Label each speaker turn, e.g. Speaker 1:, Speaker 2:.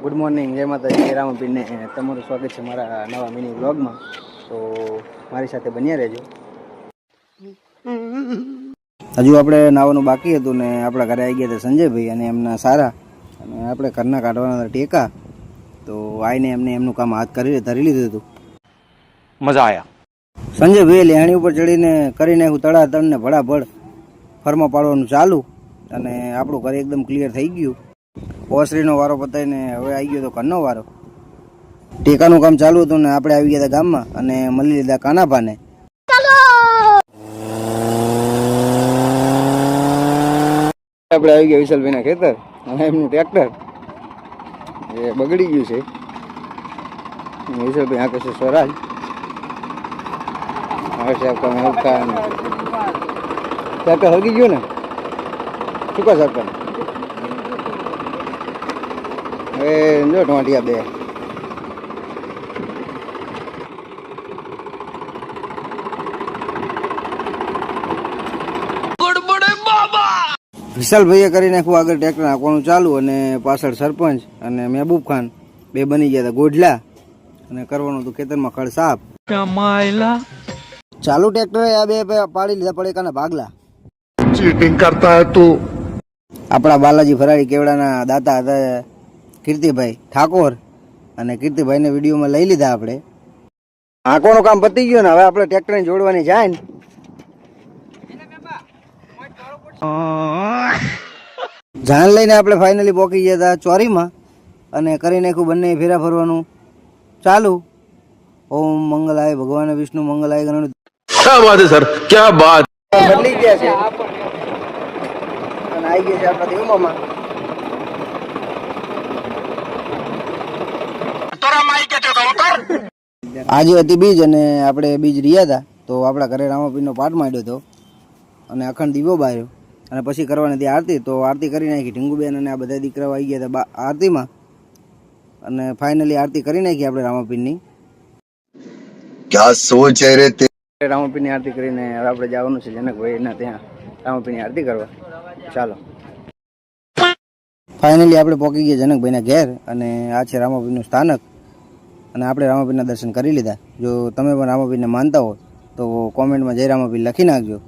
Speaker 1: Good morning જય માતાજી રામ પીને તમારું સ્વાગત છે મારા નવા મિની બ્લોગમાં તો મારી સાથે બન્યા રહેજો. હજુ આપણે નાવાનું બાકી હતું ને આપણા ઘરે આવી ગયા હતા સંજયભાઈ અને એમના સારા. અને આપણે ઘરના કાઢવાના હતા ટેકા. તો આવીને એમને એમનું કામ હાથ કરી ધરી લીધું હતું.
Speaker 2: મજા આવ્યા
Speaker 1: સંજયભાઈ લેણી ઉપર ચડીને કરી નાખ્યું તળાતળને ભડાભડ ફરમાં પાડવાનું ચાલુ. અને આપણું ઘર એકદમ ક્લિયર થઈ ગયું. ઓસરીનો વારો પતાવીને હવે આવી ગયો તો ઘરનો વારો. ટેકાનું કામ ચાલુ હતું ને આપણે આવી ગયા હતા ગામમાં અને મળી લીધા કાનાભાને. આપણે આવી ગયા વિશાલભાઈના ખેતર અને એમનું ટ્રેક્ટર. એ બગડી ગયું છે. વિશાલભાઈ આંકે છે સ્વરાજ. હવે સાહેબ, તમે હલકા ટ્રેક્ટર હલકી ગયું ને? શું કહો સાહેબ તમે? એ જો ઢોંઢિયા કરી નાખ્યું આગળ ટ્રેક્ટર નાખવાનું ચાલુ અને પાછળ સરપંચ અને મહેબૂબ ખાન બે બની ગયા હતા ગોઢલા. અને કરવાનું હતું ખેતરમાં ખડ સાફ. ચાલુ ટ્રેક્ટરે આ બે પાડી લીધા પડે કાના
Speaker 3: ભાગલા. ચીટિંગ કરતા હતું.
Speaker 1: આપણા બાલાજી ફરારી કેવડાના દાતા હતા કીર્તિભાઈ ઠાકોર અને કીર્તિભાઈને વિડીયોમાં લઈ લીધા આપણે આંકોનું કામ પતી ગયું ને હવે આપણે ટ્રેક્ટરને જોડવાની જાય ને જાન લઈને આપણે ફાઇનલી પહોંચી ગયા હતા ચોરીમાં અને કરી નાખ્યું બંને ફેરા ફરવાનું ચાલુ ઓમ મંગલાય ભગવાન વિષ્ણુ મંગલાય ગણ
Speaker 3: क्या बात है सर क्या बात
Speaker 1: બદલી ગયા છે અને આવી ગયા છે આપણા દેવમાં આજે હતી બીજ અને આપણે બીજ રહ્યા હતા તો આપણા ઘરે રામાપીરનો પાઠ માંડ્યો હતો. અને અખંડ દીવો બાર્યો. અને પછી કરવાની હતી આરતી તો આરતી કરી નાખી ઢીંગુબેન અને આ બધા દીકરાઓ આવી ગયા હતા આરતીમાં. અને ફાઇનલી આરતી કરી નાખી આપણે રામાપીરની. ક્યાં આરતી કરીને આપણે જવાનું છે જનકભાઈ ના ત્યાં રામાપીરની આરતી કરવા. ચાલો. ફાઇનલી આપણે પહોંચી ગયા જનકભાઈના ઘેર અને આ છે રામાપીનું સ્થાનક. અને આપણે રામાપીરના દર્શન કરી લીધા. જો તમે પણ રામાપીરને માનતા હો, તો કોમેન્ટમાં જય રામાપીર લખી નાખજો.